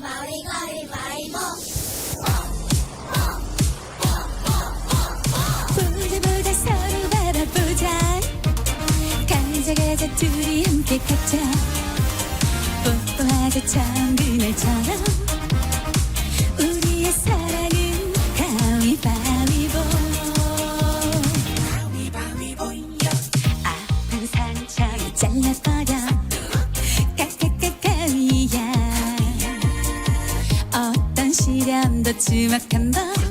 가위바위 가위바위보 보자 서로 바라보자. 가자 가자 둘이 함께 걷자. 뽀뽀하자 처음 그날처럼 시련도 주먹 한번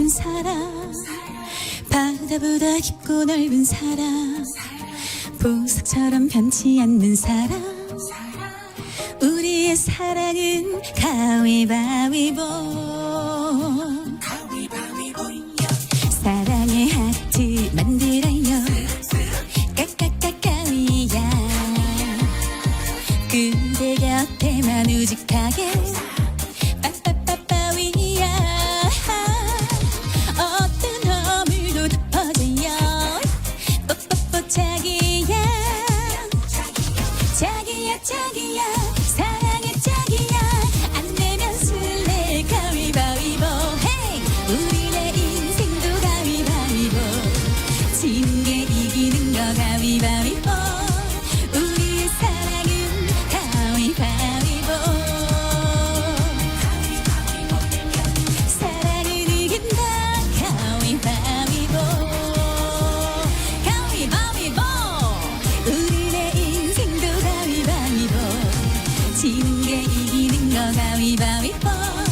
높은 사랑. 바다보다 깊고 넓은 사랑. 보석처럼 변치 않는 사랑. 우리의 사랑은 가위바위보. 사랑의 하트 만들어요. 까까까까위야. 그대 곁에만 우직하게 거야 arrive, arrive pas.